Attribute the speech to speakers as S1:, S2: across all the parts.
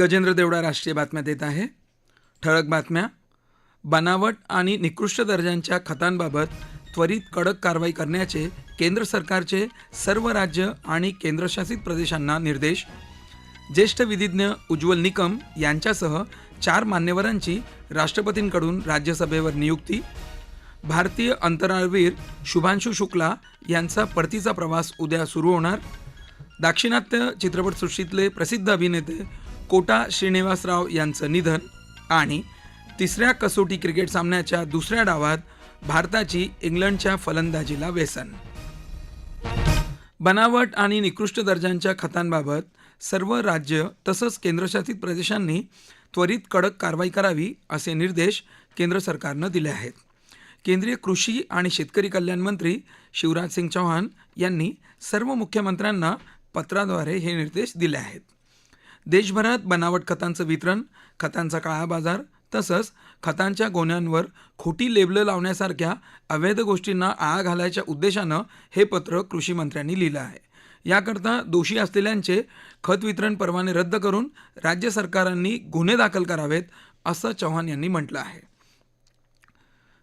S1: गजेंद्र देवडा राष्ट्रीय बातम्या देत आहे ठळक बातम्या बनावट आणि निकृष्ट दर्जांच्या खतांबाबत त्वरित कडक कारवाई करण्याचे केंद्र सरकारचे सर्व राज्य आणि केंद्रशासित प्रदेशांना निर्देश ज्येष्ठ विधिज्ञ उज्ज्वल निकम यांच्यासह चार मान्यवरांची राष्ट्रपतींकडून राज्यसभेवर नियुक्ती भारतीय अंतराळवीर शुभांशु शुक्ला यांचा परतीचा प्रवास उद्या सुरू होणार दाक्षिणात्य चित्रपटसृष्टीतले प्रसिद्ध अभिनेते कोटा श्रीनिवासराव यांचं निधन आणि तिसऱ्या कसोटी क्रिकेट सामन्याच्या दुसऱ्या डावात भारताची इंग्लंडच्या फलंदाजीला व्यसन बनावट आणि निकृष्ट दर्जांच्या खतांबाबत सर्व राज्य तसंच केंद्रशासित प्रदेशांनी त्वरित कडक कारवाई करावी असे निर्देश केंद्र सरकारनं दिले आहेत केंद्रीय कृषी आणि शेतकरी कल्याण मंत्री शिवराज सिंग चौहान यांनी सर्व मुख्यमंत्र्यांना पत्राद्वारे हे निर्देश दिले आहेत देशभरात बनावट खतांचं वितरण खतांचा काळा बाजार तसंच खतांच्या गोण्यांवर खोटी लेबलं लावण्यासारख्या अवैध गोष्टींना आळा घालायच्या उद्देशानं हे पत्र कृषी मंत्र्यांनी लिहिलं आहे याकरता दोषी असलेल्यांचे खत वितरण परवाने रद्द करून राज्य सरकारांनी गुन्हे दाखल करावेत असं चव्हाण यांनी म्हटलं आहे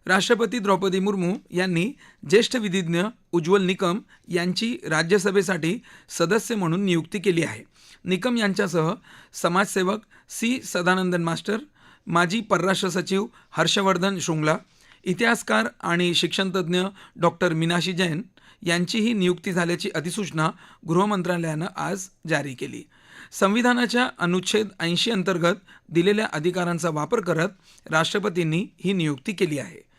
S1: राष्ट्रपती द्रौपदी मुर्मू यांनी ज्येष्ठ विधिज्ञ उज्ज्वल निकम यांची राज्यसभेसाठी सदस्य म्हणून नियुक्ती केली आहे निकम यांच्यासह समाजसेवक सी सदानंदन मास्टर माजी परराष्ट्र सचिव हर्षवर्धन शृंगला इतिहासकार आणि शिक्षणतज्ज्ञ डॉक्टर मीनाशी जैन यांचीही नियुक्ती झाल्याची अधिसूचना गृहमंत्रालयानं आज जारी केली संविधानाच्या अनुच्छेद ऐंशी अंतर्गत दिलेल्या अधिकारांचा वापर करत राष्ट्रपतींनी ही नियुक्ती केली आहे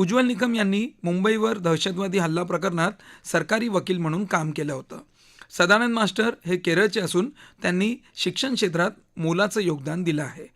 S1: उज्ज्वल निकम यांनी मुंबईवर दहशतवादी हल्ला प्रकरणात सरकारी वकील म्हणून काम केलं होतं सदानंद मास्टर हे केरळचे असून त्यांनी शिक्षण क्षेत्रात मोलाचं योगदान दिलं आहे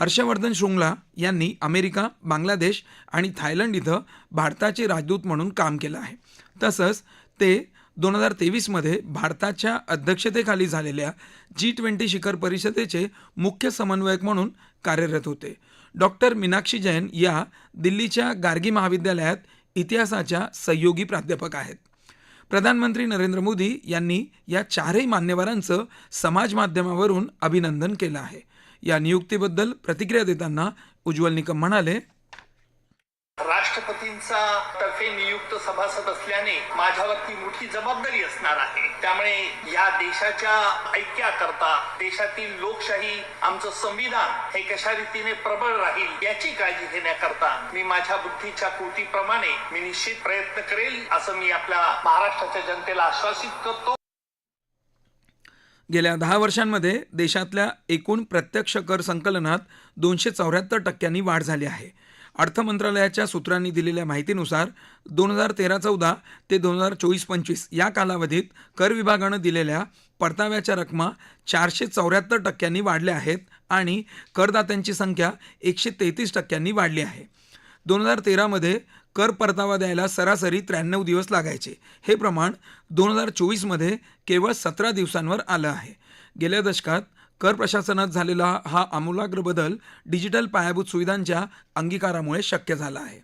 S1: हर्षवर्धन शृंगला यांनी अमेरिका बांगलादेश आणि थायलंड इथं भारताचे राजदूत म्हणून काम केलं आहे तसंच ते दोन हजार तेवीसमध्ये भारताच्या अध्यक्षतेखाली झालेल्या जी ट्वेंटी शिखर परिषदेचे मुख्य समन्वयक म्हणून कार्यरत होते डॉक्टर मीनाक्षी जैन या दिल्लीच्या गार्गी महाविद्यालयात इतिहासाच्या सहयोगी प्राध्यापक आहेत प्रधानमंत्री नरेंद्र मोदी यांनी या चारही मान्यवरांचं समाज माध्यमावरून अभिनंदन केलं आहे या नियुक्तीबद्दल प्रतिक्रिया देताना उज्ज्वल निकम म्हणाले चा तर्फे नियुक्त सभासद असल्याने माझ्यावरती मोठी जबाबदारी असणार आहे त्यामुळे या देशाच्या ऐक्याकरता देशातील लोकशाही आमचं संविधान हे कशा रीतीने प्रबळ राहील याची काळजी घेण्याकरता मी माझ्या बुद्धीच्या कृतीप्रमाणे मी निश्चित प्रयत्न करेल असं मी आपल्या महाराष्ट्राच्या जनतेला आश्वासित करतो गेल्या दहा वर्षांमध्ये देशातल्या एकूण प्रत्यक्ष कर संकलनात दोनशे चौऱ्याहत्तर टक्क्यांनी वाढ झाली आहे अर्थ मंत्रालयाच्या सूत्रांनी दिलेल्या माहितीनुसार दोन हजार तेरा चौदा ते दोन हजार चोवीस पंचवीस या कालावधीत कर विभागानं दिलेल्या परताव्याच्या रकमा चारशे चौऱ्याहत्तर टक्क्यांनी वाढल्या आहेत आणि करदात्यांची संख्या एकशे तेहतीस टक्क्यांनी वाढली आहे दोन हजार तेरामध्ये कर परतावा द्यायला सरासरी त्र्याण्णव दिवस लागायचे हे प्रमाण दोन हजार चोवीसमध्ये केवळ सतरा दिवसांवर आलं आहे गेल्या दशकात कर प्रशासनात झालेला हा आमूलाग्र बदल डिजिटल पायाभूत सुविधांच्या अंगीकारामुळे शक्य झाला आहे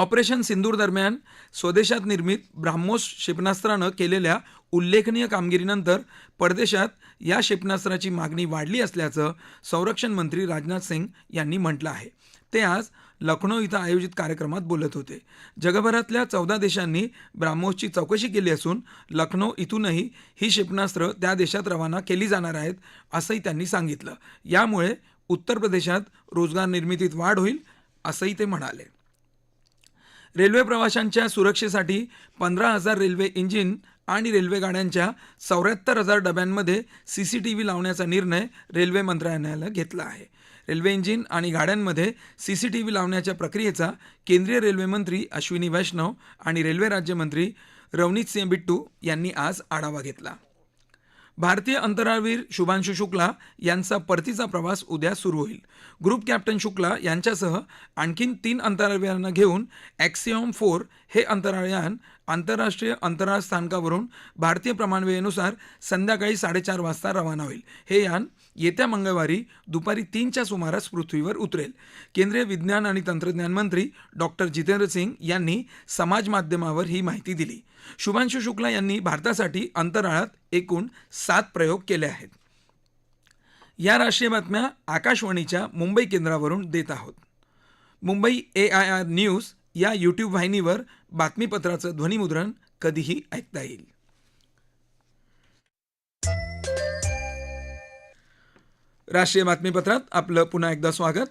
S1: ऑपरेशन सिंदूर दरम्यान स्वदेशात निर्मित ब्राह्मोस क्षेपणास्त्रानं केलेल्या उल्लेखनीय कामगिरीनंतर परदेशात या क्षेपणास्त्राची मागणी वाढली असल्याचं संरक्षण मंत्री राजनाथ सिंग यांनी म्हटलं आहे ते आज लखनौ इथं आयोजित कार्यक्रमात बोलत होते जगभरातल्या चौदा देशांनी ब्राह्मोसची चौकशी केली असून लखनौ इथूनही ही क्षेपणास्त्र त्या देशात रवाना केली जाणार आहेत असंही त्यांनी सांगितलं यामुळे उत्तर प्रदेशात रोजगार निर्मितीत वाढ होईल असंही ते म्हणाले रेल्वे प्रवाशांच्या सुरक्षेसाठी पंधरा हजार रेल्वे इंजिन आणि रेल्वे गाड्यांच्या चौऱ्याहत्तर हजार डब्यांमध्ये सी सी टी व्ही लावण्याचा निर्णय रेल्वे मंत्रालयानं घेतला आहे रेल्वे इंजिन आणि गाड्यांमध्ये सी सी टी व्ही लावण्याच्या प्रक्रियेचा केंद्रीय रेल्वे मंत्री अश्विनी वैष्णव आणि रेल्वे राज्यमंत्री रवनीत सिंह बिट्टू यांनी आज आढावा घेतला भारतीय अंतराळवीर शुभांशु शुक्ला यांचा परतीचा प्रवास उद्या सुरू होईल ग्रुप कॅप्टन शुक्ला यांच्यासह आणखीन तीन अंतराळवीरांना घेऊन ॲक्सिओम फोर हे अंतराळयान आंतरराष्ट्रीय अंतराळ स्थानकावरून भारतीय प्रमाणवेळेनुसार संध्याकाळी साडेचार वाजता रवाना होईल हे यान येत्या मंगळवारी दुपारी तीनच्या सुमारास पृथ्वीवर उतरेल केंद्रीय विज्ञान आणि तंत्रज्ञान मंत्री डॉक्टर जितेंद्र सिंग यांनी समाज माध्यमावर ही माहिती दिली शुभांशु शुक्ला यांनी भारतासाठी अंतराळात एकूण सात प्रयोग केले आहेत या राष्ट्रीय बातम्या आकाशवाणीच्या मुंबई केंद्रावरून देत आहोत Mumbai A I R news या यूट्यूब वाहिनीवर बातमीपत्राचं ध्वनिमुद्रण कधीही ऐकता येईल राष्ट्रीय बातमीपत्रात आपलं पुन्हा एकदा स्वागत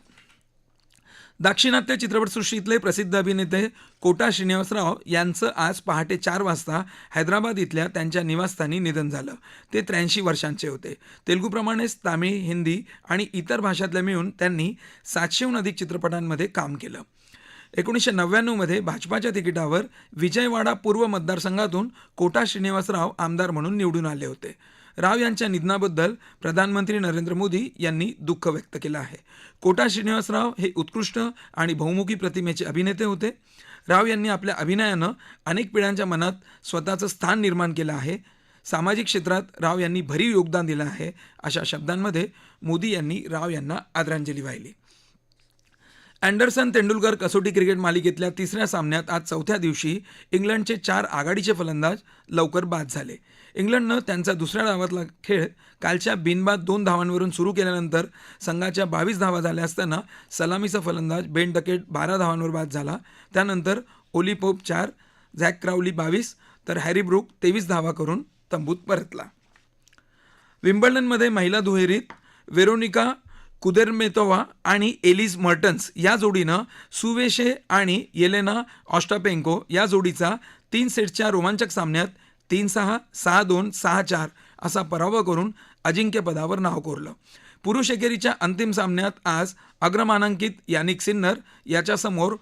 S1: दाक्षिणात्य चित्रपटसृष्टीतले प्रसिद्ध अभिनेते कोटा श्रीनिवासराव यांचं आज पहाटे चार वाजता हैदराबाद इथल्या त्यांच्या निवासस्थानी निधन झालं ते त्र्याऐंशी वर्षांचे होते तेलुगूप्रमाणेच तामिळ हिंदी आणि इतर भाषातल्या मिळून त्यांनी सातशेहून अधिक चित्रपटांमध्ये काम केलं एकोणीसशे नव्याण्णवमध्ये भाजपाच्या तिकिटावर विजयवाडा पूर्व मतदारसंघातून कोटा श्रीनिवासराव आमदार म्हणून निवडून आले होते राव यांच्या निधनाबद्दल प्रधानमंत्री नरेंद्र मोदी यांनी दुःख व्यक्त केलं आहे कोटा श्रीनिवासराव हे उत्कृष्ट आणि बहुमुखी प्रतिमेचे अभिनेते होते राव यांनी आपल्या अभिनयानं अनेक पिढ्यांच्या मनात स्वतःचं स्थान निर्माण केलं आहे सामाजिक क्षेत्रात राव यांनी भरीव योगदान दिलं आहे अशा शब्दांमध्ये मोदी यांनी राव यांना आदरांजली वाहिली अँडरसन तेंडुलकर कसोटी क्रिकेट मालिकेतल्या तिसऱ्या सामन्यात आज चौथ्या दिवशी इंग्लंडचे चार आघाडीचे फलंदाज लवकर बाद झाले इंग्लंडनं त्यांचा दुसऱ्या धावातला खेळ कालच्या बिनबाद दोन धावांवरून सुरू केल्यानंतर संघाच्या बावीस धावा झाल्या असताना सलामीचा फलंदाज बेन डकेट बारा धावांवर बाद झाला त्यानंतर ओली पोप चार झॅक क्राउली बावीस तर हॅरी ब्रुक तेवीस धावा करून तंबूत परतला विम्बल्डनमध्ये महिला दुहेरीत वेरोनिका कुदेरमेतोवा आणि एलिस मर्टन्स या जोडीनं सुवेशे आणि येलेना ऑस्टापेंको या जोडीचा तीन सेटच्या रोमांचक सामन्यात तीन सहा सहा दोन सहा चार असा पराभव करून अजिंक्यपदावर नाव कोरलं पुरुष एकेरीच्या अंतिम सामन्यात आज अग्रमानांकित यानिक सिन्नर याच्यासमोर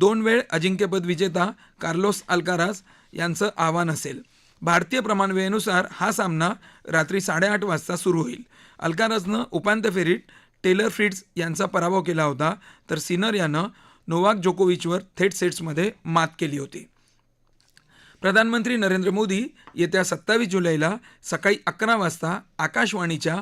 S1: दोन वेळ अजिंक्यपद विजेता कार्लोस अल्कारास यांचं आव्हान असेल भारतीय प्रमाणवेळेनुसार हा सामना रात्री साडेआठ वाजता सुरू होईल अल्कारासनं उपांत्य फेरीत टेलर फ्रिड्स यांचा पराभव केला होता तर सिनर यानं नोवाक जोकोविचवर थेट सेट्समध्ये मात केली होती प्रधानमंत्री नरेंद्र मोदी येत्या सत्तावीस जुलैला सकाळी अकरा वाजता आकाशवाणीच्या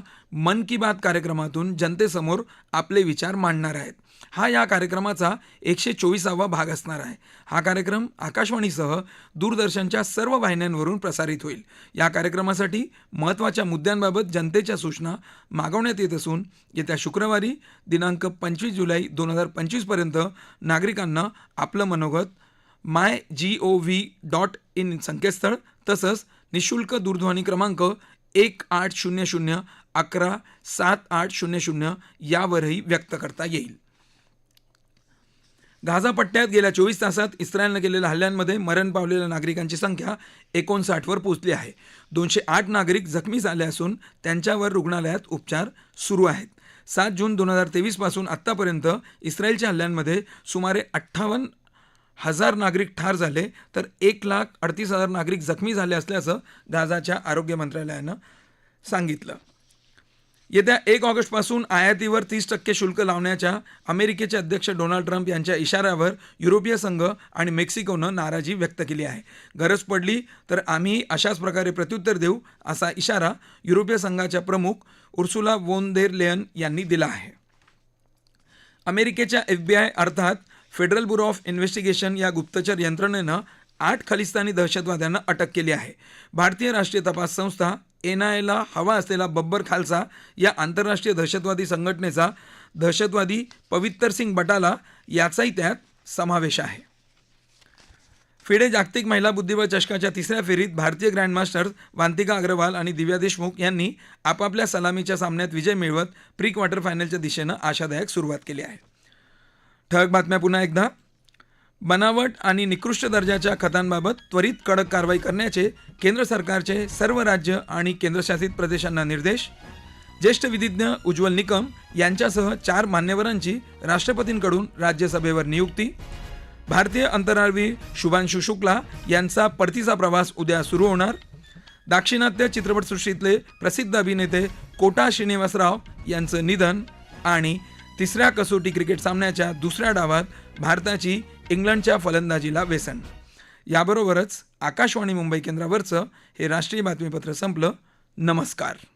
S1: मन की बात कार्यक्रमातून जनतेसमोर आपले विचार मांडणार आहेत हा या कार्यक्रमाचा एकशे चोवीसावा भाग असणार आहे हा कार्यक्रम आकाशवाणीसह दूरदर्शनच्या सर्व वाहिन्यांवरून प्रसारित होईल या कार्यक्रमासाठी महत्त्वाच्या मुद्द्यांबाबत जनतेच्या सूचना मागवण्यात येत असून येत्या शुक्रवारी दिनांक पंचवीस जुलै दोन हजार पंचवीसपर्यंत नागरिकांना आपलं मनोगत my G O V dot in संकेतस्थळ तसंच निशुल्क दूरध्वनी क्रमांक एक आठ शून्य शून्य अकरा सात आठ शून्य शून्य यावरही व्यक्त करता येईल गाझा पट्ट्यात गेल्या चोवीस तासात इस्रायलनं केलेल्या हल्ल्यांमध्ये मरण पावलेल्या नागरिकांची संख्या एकोणसाठवर पोचली आहे दोनशे आठ नागरिक जखमी झाले असून त्यांच्यावर रुग्णालयात उपचार सुरू आहेत सात जून दोन हजार तेवीसपासून आत्तापर्यंत इस्रायलच्या हल्ल्यांमध्ये सुमारे अठ्ठावन्न हजार नागरिक ठार झाले तर एक लाख अडतीस हजार नागरिक जखमी झाले असल्याचं गाझाच्या आरोग्य मंत्रालयानं सांगितलं येत्या एक ऑगस्टपासून आयातीवर तीस टक्के शुल्क लावण्याच्या अमेरिकेचे अध्यक्ष डोनाल्ड ट्रम्प यांच्या इशाऱ्यावर युरोपीय संघ आणि मेक्सिकोनं नाराजी व्यक्त केली आहे गरज पडली तर आम्ही अशाच प्रकारे प्रत्युत्तर देऊ असा इशारा युरोपीय संघाच्या प्रमुख उर्सुला वोन लेयन यांनी दिला आहे अमेरिकेच्या एफ अर्थात फेडरल ब्युरो ऑफ इन्व्हेस्टिगेशन या गुप्तचर यंत्रणेनं आठ खलिस्तानी दहशतवाद्यांना अटक केली आहे भारतीय राष्ट्रीय तपास संस्था एनआयला हवा असलेला बब्बर खालसा या आंतरराष्ट्रीय दहशतवादी संघटनेचा दहशतवादी पवित्तर सिंग बटाला याचाही त्यात समावेश आहे फिडे जागतिक महिला बुद्धिबळ चषकाच्या तिसऱ्या फेरीत भारतीय ग्रँडमास्टर्स वांतिका अग्रवाल आणि दिव्या देशमुख यांनी आपापल्या सलामीच्या सामन्यात विजय मिळवत प्री क्वार्टर फायनलच्या दिशेनं आशादायक सुरुवात केली आहे ठळक बातम्या पुन्हा एकदा बनावट आणि निकृष्ट दर्जाच्या खतांबाबत त्वरित कडक कारवाई करण्याचे केंद्र सरकारचे सर्व राज्य आणि केंद्रशासित प्रदेशांना निर्देश ज्येष्ठ विधिज्ञ उज्ज्वल निकम यांच्यासह चार मान्यवरांची राष्ट्रपतींकडून राज्यसभेवर नियुक्ती भारतीय अंतराळवीर शुभांशु शुक्ला यांचा परतीचा प्रवास उद्या सुरू होणार दाक्षिणात्य चित्रपटसृष्टीतले प्रसिद्ध अभिनेते कोटा श्रीनिवासराव यांचं निधन आणि तिसऱ्या कसोटी क्रिकेट सामन्याच्या दुसऱ्या डावात भारताची इंग्लंडच्या फलंदाजीला वेसन याबरोबरच आकाशवाणी मुंबई केंद्रावरचं हे राष्ट्रीय बातमीपत्र संपलं नमस्कार